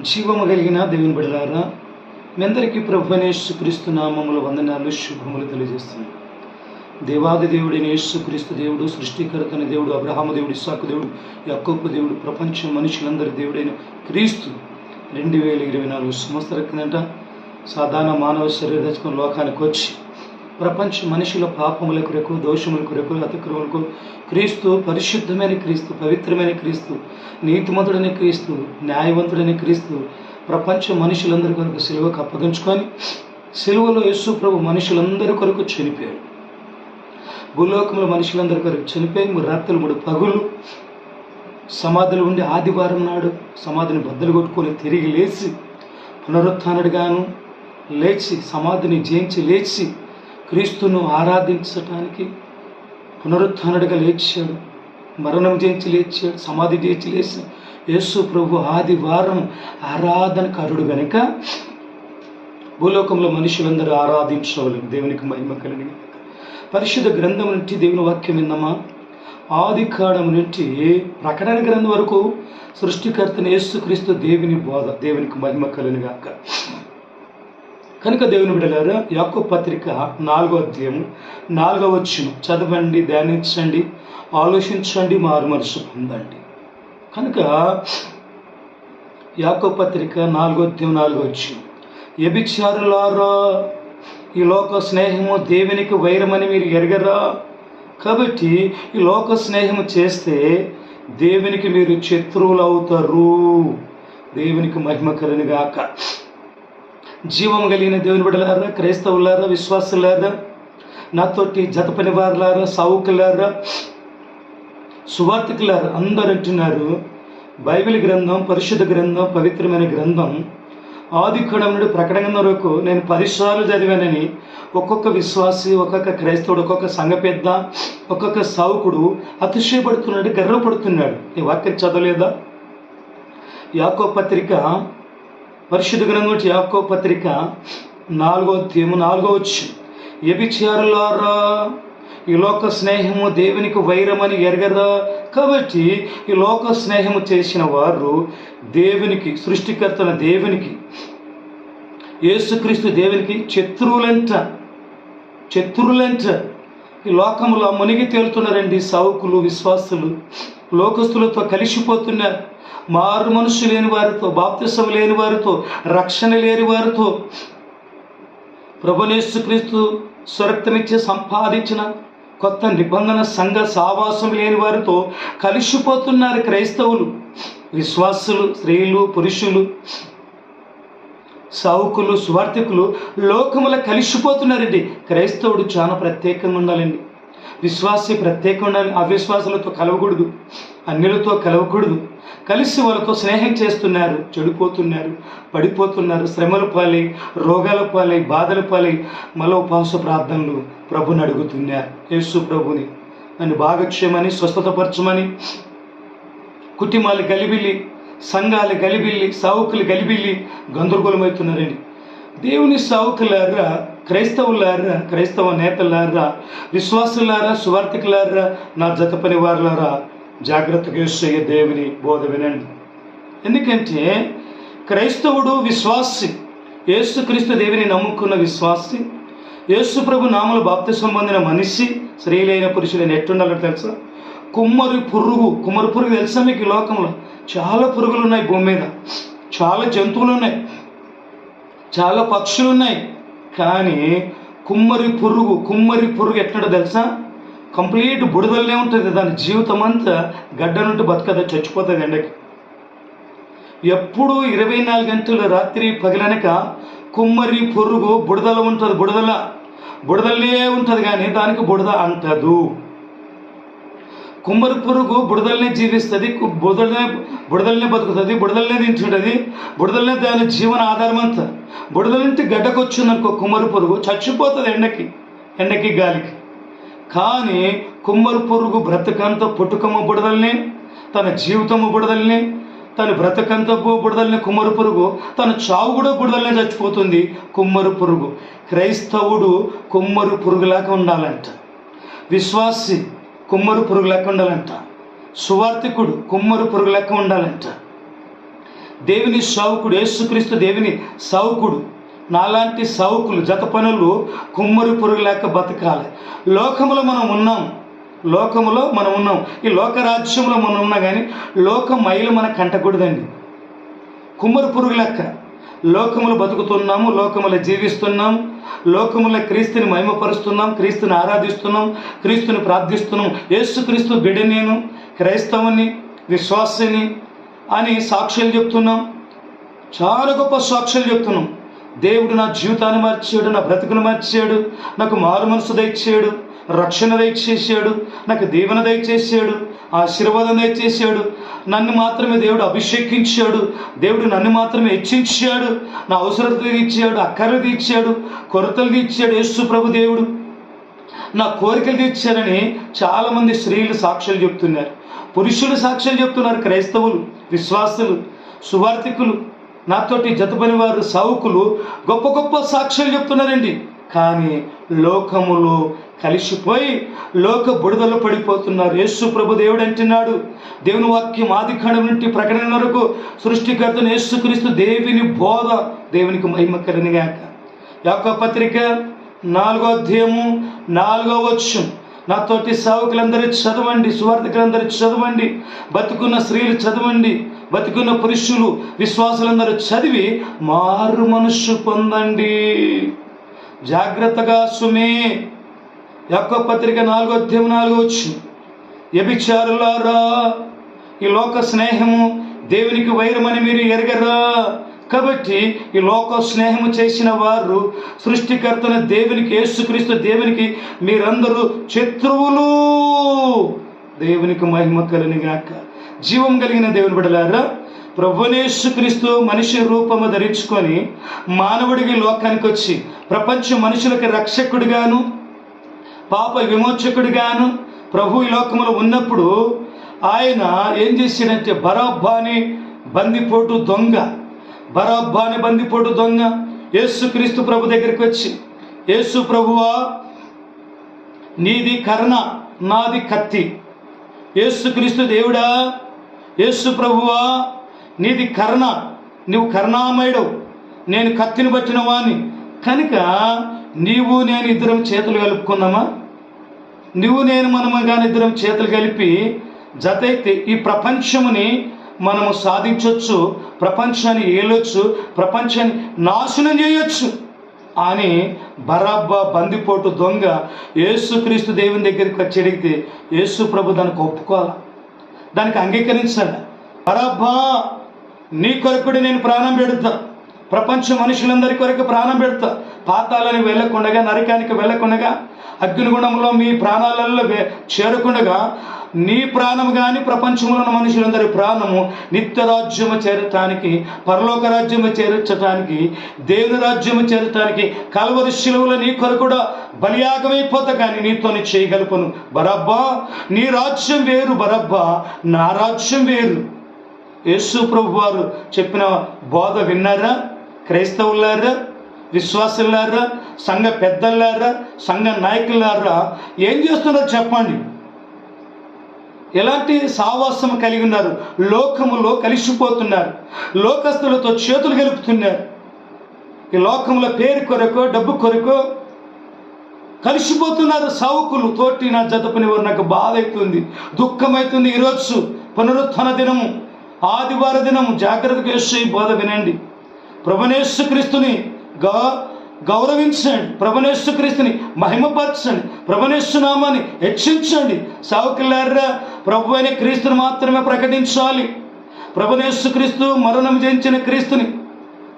జీవము కలిగిన దేవుని బిడలారా మీ అందరికీ ప్రభు క్రీస్తు నామముల వందనాలు శుభములు తెలియజేస్తున్నాను. దేవాది దేవుడైన యేసు క్రీస్తు దేవుడు సృష్టికర్తని దేవుడు అబ్రహామ దేవుడు ఇస్సాకు దేవుడు యక్కోపు దేవుడు ప్రపంచం మనుషులందరి దేవుడైన క్రీస్తు రెండు వేల ఇరవై నాలుగు సంవత్సరాల కిందట సాధారణ మానవ శరీరచకం లోకానికి వచ్చి ప్రపంచ మనుషుల పాపముల కొరకు దోషముల కొరకు అతిక్రములకు క్రీస్తు పరిశుద్ధమైన క్రీస్తు పవిత్రమైన క్రీస్తు నీతిమంతుడైన క్రీస్తు న్యాయవంతుడైన క్రీస్తు ప్రపంచ మనుషులందరి కొరకు సిలువకు అప్పగించుకొని సిలువలో యేసు ప్రభు మనుషులందరి కొరకు చనిపోయాడు. భూలోకంలో మనుషులందరి కొరకు చనిపోయి మూడు రాత్రులు మూడు పగులు సమాధులు ఉండి ఆదివారం నాడు సమాధిని బద్దలు కొట్టుకొని తిరిగి లేచి పునరుత్నుడిగాను లేచి సమాధిని జయించి లేచి క్రీస్తును ఆరాధించటానికి పునరుత్నుడిగా లేచాడు మరణం జయించి లేచాడు సమాధి జయించి లేచి యేసు ప్రభు ఆదివారం ఆరాధనకారుడు గనుక భూలోకంలో మనుషులందరూ ఆరాధించవలేము దేవునికి మహిమ కలిగిన పరిశుద్ధ గ్రంథం నుండి దేవుని వాక్యం విన్నామా? ఆది కాలం నుండి ప్రకటన గ్రంథం వరకు సృష్టికర్తని యేసుక్రీస్తు దేవుని బోధ దేవునికి మహిమ కలిని కనుక దేవుని బిడ్డలారా యాకో పత్రిక నాలుగో అధ్యాయం నాలుగో వచ్చును చదవండి ధ్యానించండి ఆలోచించండి మారు మనసు పొందండి. కనుక యాకో పత్రిక నాలుగో అధ్యాయం నాలుగో వచ్చును ఎబిచారులారా ఈ లోక స్నేహము దేవునికి వైరమని మీరు ఎరగరా? కాబట్టి ఈ లోక స్నేహము చేస్తే దేవునికి మీరు శత్రువులు అవుతారు దేవునికి మహిమ కలుగుగాక జీవం కలిగిన దేవుని బిడ్డలారా క్రైస్తవులారా విశ్వాసులారా నాతోటి జత పని వారులారా సావుకులారా సువార్తికులారా అందరు అంటున్నారు బైబిల్ గ్రంథం పరిశుద్ధ గ్రంథం పవిత్రమైన గ్రంథం ఆది నుండి ప్రకటన వరకు నేను పరిసరాలు చదివానని ఒక్కొక్క విశ్వాసి ఒక్కొక్క క్రైస్తవుడు ఒక్కొక్క సంఘ పెద్ద ఒక్కొక్క సావుకుడు అతిశయపడుతున్నాడు గర్వపడుతున్నాడు. ఈ వాక్యం చదవలేదా? యాకో పత్రిక పరిశుద్ధ గ్రంథం యాకో పత్రిక నాలుగో తేము నాలుగో వచ్చు ఎబిచారులారా ఈ లోక స్నేహము దేవునికి వైరమని ఎరగదా కాబట్టి ఈ లోక స్నేహము చేసిన వారు దేవునికి సృష్టికర్తన దేవునికి యేసుక్రీస్తు దేవునికి శత్రువులంట శత్రువులంట. ఈ లోకంలో మునిగి తేలుతున్నారండి సావుకులు విశ్వాసులు లోకస్తులతో కలిసిపోతున్నారు మారు మనుషు లేని వారితో బాప్తిసం లేని వారితో రక్షణ లేని వారితో ప్రభునేసుక్రీస్తు స్వరక్తమిచ్చి సంపాదించిన కొత్త నిబంధన సంఘ సావాసం లేని వారితో కలిసిపోతున్నారు క్రైస్తవులు. విశ్వాసులు స్త్రీలు పురుషులు సావుకులు స్వార్థికులు లోకముల కలిసిపోతున్నారండి. క్రైస్తవుడు చాలా ప్రత్యేకంగా ఉండాలండి. విశ్వాసి ప్రత్యేకంగా ఉండాలి అవిశ్వాసులతో కలవకూడదు అన్యులతో కలవకూడదు. కలిసి వాళ్ళతో స్నేహం చేస్తున్నారు చెడిపోతున్నారు పడిపోతున్నారు శ్రమల పాలై రోగాల పాలై బాధల పాలై మళ్ళీ ఉపవాస ప్రార్థనలు ప్రభుని అడుగుతున్నారు. యేసు ప్రభుని నన్ను బాగక్షేమని స్వస్థతపరచమని కుటుంబాలు గలిబిల్లి సంఘాలు గలిబిల్లి సావుకులు గలిబిల్లి గందరగోళమవుతున్నారని. దేవుని సావుకులారా క్రైస్తవులారా క్రైస్తవ నేతలారా విశ్వాసులారా సువార్థకులారా నా జత పని వారులారా జాగ్రత్తగా యేసయ్య దేవుని బోధ వినండి. ఎందుకంటే క్రైస్తవుడు విశ్వాసి యేసుక్రీస్తు దేవుని నమ్ముకున్న విశ్వాసి యేసు ప్రభు నామల బాప్తి సంబంధిన మనిషి స్త్రీలైన పురుషులైన ఎట్టుండాలో తెలుసా? కుమ్మరి పురుగు కుమ్మరి పురుగు తెలుసా మీకు ఈ లోకంలో? చాలా పురుగులు ఉన్నాయి భూమి మీద. చాలా జంతువులు ఉన్నాయి చాలా పక్షులు ఉన్నాయి కానీ కుమ్మరి పురుగు కుమ్మరి పురుగు ఎట్లా తెలుసా? కంప్లీట్ బుడిదల్లే ఉంటుంది దాని జీవితం అంతా. గడ్డ నుండి బతకదు చచ్చిపోతుంది ఎండకి. ఎప్పుడు ఇరవై నాలుగు గంటలు రాత్రి పగిలనక కుమ్మరి పురుగు బుడదల ఉంటుంది బుడదల. బుడదలే ఉంటుంది కానీ దానికి బుడద అంటదు. కుమ్మరి పురుగు బుడదలనే జీవిస్తుంది బుడదలనే బుడదలనే బతుకుతుంది బుడదలనే తింటుంటుంది బుడదలనే దాని జీవన ఆధారం అంతా. బుడదల నుంచి గడ్డకు కుమ్మరి పురుగు చచ్చిపోతుంది ఎండకి ఎండకి గాలికి. కానీ కుమ్మరి పురుగు బ్రతకంత పుట్టుకమ్మ బుడదల్ని తన జీవితము బుడదల్ని తన బ్రతకంత బుడదల్ని కుమ్మరి పురుగు తన చావు కూడా బుడదలనే చచ్చిపోతుంది కుమ్మరి పురుగు క్రైస్తవుడు కుమ్మరి పురుగులాగా ఉండాలంట. విశ్వాసి కుమ్మరు పురుగు లెక్క ఉండాలంట. సువార్థికుడు కుమ్మరు పురుగు లెక్క ఉండాలంట. దేవుని సౌకుడు యేసుక్రీస్తు దేవుని సౌకుడు నాలాంటి సౌకులు జత పనులు కుమ్మరి పురుగు లేక బతకాలి. లోకములో మనం ఉన్నాం. లోకములో మనం ఉన్నాం. ఈ లోకరాజ్యంలో మనం ఉన్నా కానీ లోక మైలు మన కంటకూడదండి. కుమ్మరి పురుగు లెక్క. లోకములు బతుకుతున్నాము లోకములు జీవిస్తున్నాం లోకముల క్రీస్తుని మహిమపరుస్తున్నాం క్రీస్తుని ఆరాధిస్తున్నాం క్రీస్తుని ప్రార్థిస్తున్నాం. యేసుక్రీస్తు బిడ్డ నేను క్రైస్తవుని విశ్వాసిని అని సాక్ష్యాలు చెప్తున్నాం. చాలా గొప్ప సాక్ష్యాలు చెప్తున్నాం. దేవుడు నా జీవితాన్ని మార్చాడు నా బ్రతుకును మార్చాడు నాకు మారు మనసు దయచేయడు రక్షణ దయచేసాడు నాకు దీవెన దయచేసాడు ఆశీర్వాదం దయచేసాడు నన్ను మాత్రమే దేవుడు అభిషేకించాడు. దేవుడు నన్ను మాత్రమే హెచ్చించాడు. నా అవసరత తీర్చాడు అక్కర్లు తీర్చాడు కొరతలు తీర్చాడు యేసు ప్రభు దేవుడు. నా కోరికలు తీర్చారని చాలామంది స్త్రీలు సాక్షులు చెప్తున్నారు. పురుషులు సాక్షులు చెప్తున్నారు క్రైస్తవులు విశ్వాసులు సువార్థికులు నాతోటి జతపని వారు సావుకులు గొప్ప గొప్ప సాక్ష్యాలు చెప్తున్నారండి. కానీ లోకములో కలిసిపోయి లోక బుడదలో పడిపోతున్నారు. యేసు ప్రభు దేవుడు అంటున్నాడు. దేవుని వాక్యం ఆది కాండం నుండి ప్రకటన వరకు సృష్టికర్తను యేసుక్రీస్తు దేవుని బోధ దేవునికి మహిమ కలిగినాక యొక్క పత్రిక నాలుగో అధ్యాయము నాలుగో వచ్చు నాతోటి సావుకులందరూ చదవండి సువార్థకులందరూ చదవండి బతుకున్న స్త్రీలు చదవండి బతుకున్న పురుషులు విశ్వాసులందరూ చదివి మారు మనస్సు పొందండి. జాగ్రత్తగా సుమే. యొక్క పత్రిక నాలుగో అధ్యాయం నాలుగో వ్యభిచారులారా ఈ లోక స్నేహము దేవునికి వైరమని మీరు ఎరగరా? కాబట్టి ఈ లోక స్నేహము చేసిన వారు సృష్టికర్తన దేవునికి యేసుక్రీస్తు దేవునికి మీరందరూ శత్రువులు. దేవునికి మహిమ కలిని జీవం కలిగిన దేవుని బిడలారా ప్రభునేసుక్రీస్తు మనిషి రూపము ధరించుకొని మానవుడికి లోకానికి వచ్చి ప్రపంచ మనుషులకి రక్షకుడిగాను. పాప విమోచకుడిగాను. ప్రభు ఈ లోకంలో ఉన్నప్పుడు ఆయన ఏం చేశాడంటే బరాబ్బాని బందిపోటు దొంగ బరాబ్బాని బందిపోటు దొంగ యేసుక్రీస్తు ప్రభు దగ్గరికి వచ్చి యేసు ప్రభువా నీది కర్ణ నాది కత్తి. యేసుక్రీస్తు దేవుడా యేసు ప్రభువా నీది కర్ణ నువ్వు కర్ణామయుడు నేను కత్తిని పట్టిన వాణ్ణి. కనుక నీవు నేను ఇద్దరం చేతులు కలుపుకుందామా నువ్వు నేను మనము కానీ ఇద్దరం చేతులు కలిపి జతైతే ఈ ప్రపంచముని మనము సాధించవచ్చు ప్రపంచాన్ని ఏలొచ్చు ప్రపంచాన్ని నాశనం చేయొచ్చు అని బరాబ్బా బందిపోటు దొంగ యేసుక్రీస్తు దేవుని దగ్గరికి వచ్చి అడిగితే యేసు ప్రభు దానికి ఒప్పుకోవాలి? దానికి అంగీకరించాలి బరాబ్బా నీ కొరకుడు నేను ప్రాణం పెడతా. ప్రపంచ మనుషులందరి కొరకు ప్రాణం పెడతా. పాతాలని వెళ్ళకుండగా నరకానికి వెళ్ళకుండగా అగ్నిగుణంలో మీ ప్రాణాలలో చేరకుండగా నీ ప్రాణం కానీ ప్రపంచంలో ఉన్న మనుషులందరి ప్రాణము నిత్య రాజ్యము చేరటానికి పరలోక రాజ్యము చేర్చటానికి దేవుని రాజ్యము చేరటానికి కలవరి శిలువలో నీ కొరకు కూడా బలియాగమైపోతా కానీ నీతోని చేయగలుపును బరబ్బా నీ రాజ్యం వేరు బరబ్బా నా రాజ్యం వేరు. యేసు ప్రభు వారు చెప్పిన బోధ విన్నారా? క్రైస్తవులారా విశ్వాసులారా సంఘ పెద్దలారా సంఘ నాయకులారా ఏం చేస్తున్నారో చెప్పండి. ఎలాంటి సావాసం కలిగి ఉన్నారు? లోకములో కలిసిపోతున్నారు. లోకస్తులతో చేతులు గెలుపుతున్నారు. ఈ లోకంలో పేరు కొరకు డబ్బు కొరకు కలిసిపోతున్నారు సావుకులు. తోటి నా జతపని వారు నాకు బాధ అవుతుంది దుఃఖమవుతుంది ఈరోజు పునరుత్థాన దినము ఆదివార దినము. జాగ్రత్తగా ఈ బోధ వినండి. ప్రభునేశ్వ క్రీస్తుని గౌ గౌరవించండి. ప్రభునేశ్వ క్రీస్తుని మహిమపరచండి. ప్రభునేశ్వ నామాన్ని హెచ్చించండి. సావుకులారా ప్రభు అయిన క్రీస్తుని మాత్రమే ప్రకటించాలి. ప్రభునేశ్వ క్రీస్తు మరణం జయించిన క్రీస్తుని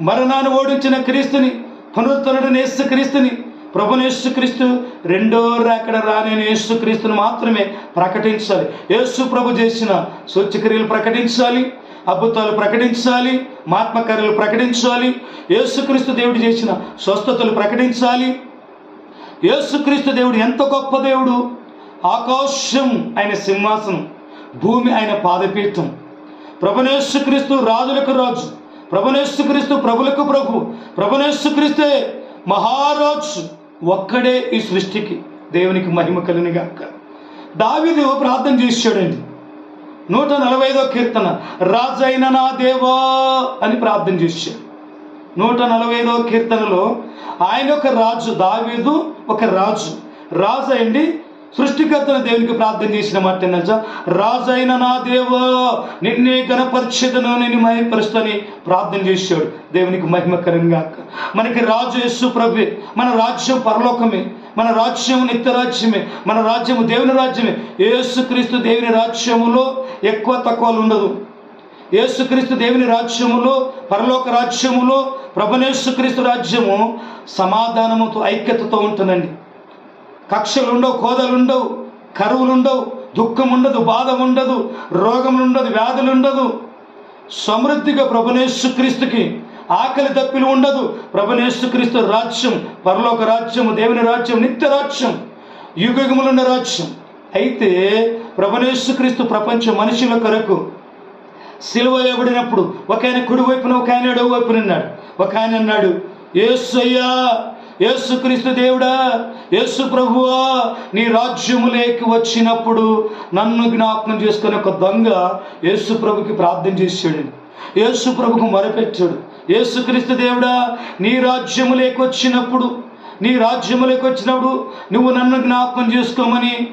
మరణాన్ని ఓడించిన క్రీస్తుని పునరుద్ధరణను యేసు క్రీస్తుని ప్రభుని క్రీస్తు రెండో రాకడ రాని యేసు క్రీస్తుని మాత్రమే ప్రకటించాలి. యేసు ప్రభు చేసిన సూచక్రియలు ప్రకటించాలి. అద్భుతాలు ప్రకటించాలి మహాత్మకార్యాలు ప్రకటించాలి యేసుక్రీస్తు దేవుడు చేసిన స్వస్థతలు ప్రకటించాలి. యేసుక్రీస్తు దేవుడు ఎంత గొప్ప దేవుడు? ఆకాశం ఆయన సింహాసనం భూమి ఆయన పాదపీఠం. ప్రభునేసుక్రీస్తు రాజులకు రాజు ప్రభునేసుక్రీస్తు ప్రభులకు ప్రభు ప్రభునేసుక్రీస్తే మహారాజు ఒక్కడే ఈ సృష్టికి దేవునికి మహిమ కలినిగాక దావీదు ప్రార్థన చేశాడండి. నూట నలభై ఐదో కీర్తన రాజైన నా దేవా అని ప్రార్థన చేశాడు నూట నలభై ఐదో కీర్తనలో ఆయన ఒక రాజు దావీదు ఒక రాజు. రాజు అయింది సృష్టికర్తన దేవునికి ప్రార్థన చేసిన మాట ఏంటంటే రాజు అయిన నా దేవా నిన్నే గణపరిచేదను నేను మహిమపరుస్తని ప్రార్థన చేశాడు. దేవునికి మహిమకరంగా మనకి రాజు యస్సు ప్రభే మన రాజ్యం పరలోకమే మన రాజ్యం నిత్య రాజ్యమే మన రాజ్యము దేవుని రాజ్యమే. యేసుక్రీస్తు దేవుని రాజ్యములో ఎక్కువ తక్కువలు ఉండదు. యేసుక్రీస్తు దేవుని రాజ్యములో పరలోక రాజ్యములో ప్రభనేసుక్రీస్తు రాజ్యము సమాధానముతో ఐక్యతతో ఉంటుందండి. కక్షలు ఉండవు కోదలు ఉండవు కరువులు ఉండవు దుఃఖం ఉండదు బాధ ఉండదు రోగం ఉండదు వ్యాధులు ఉండదు సమృద్ధిగా ప్రభునేసుక్రీస్తుకి ఆకలి తప్పిలు ఉండదు. ప్రభునేసుక్రీస్తు రాజ్యం పరలోక రాజ్యము దేవుని రాజ్యం నిత్య రాజ్యం యుగములున్న రాజ్యం. అయితే ప్రభునేసుక్రీస్తు ప్రపంచ మనుషుల కొరకు సిలువ వేయబడినప్పుడు ఒక ఆయన కుడి వైపున ఒక ఆయన ఎడవ వైపున ఉన్నాడు. ఒక ఆయన అన్నాడు ఏసయ్యా యేసుక్రీస్తు దేవుడా యేసు ప్రభువా నీ రాజ్యములేకి వచ్చినప్పుడు నన్ను జ్ఞాపకం చేసుకుని ఒక దొంగ యేసు ప్రభుకి ప్రార్థన చేశాడు. యేసు ప్రభుకు మొరపెట్టాడు. యేసుక్రీస్తు దేవుడా నీ రాజ్యములేకి వచ్చినప్పుడు నీ రాజ్యములేకి వచ్చినప్పుడు నువ్వు నన్ను జ్ఞాపకం చేసుకోమని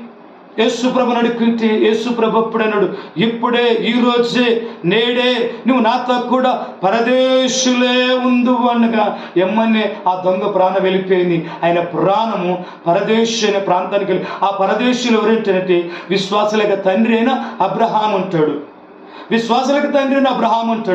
యేసు ప్రభు నడుకుంటే యేసు ప్రభు అప్పుడన్నాడు ఇప్పుడే ఈ రోజే నేడే నువ్వు నాతో కూడా పరదేశులే ఉండు అనగా ఎమ్మనే ఆ దొంగ ప్రాణం వెళ్ళిపోయింది. ఆయన ప్రాణము పరదేశు అనే ప్రాంతానికి వెళ్ళి ఆ పరదేశులు ఎవరేంటంటే విశ్వాసులకు తండ్రి అయిన అబ్రహాం ఉంటాడు విశ్వాసులకు తండ్రి అయిన అబ్రహాం ఉంటాడు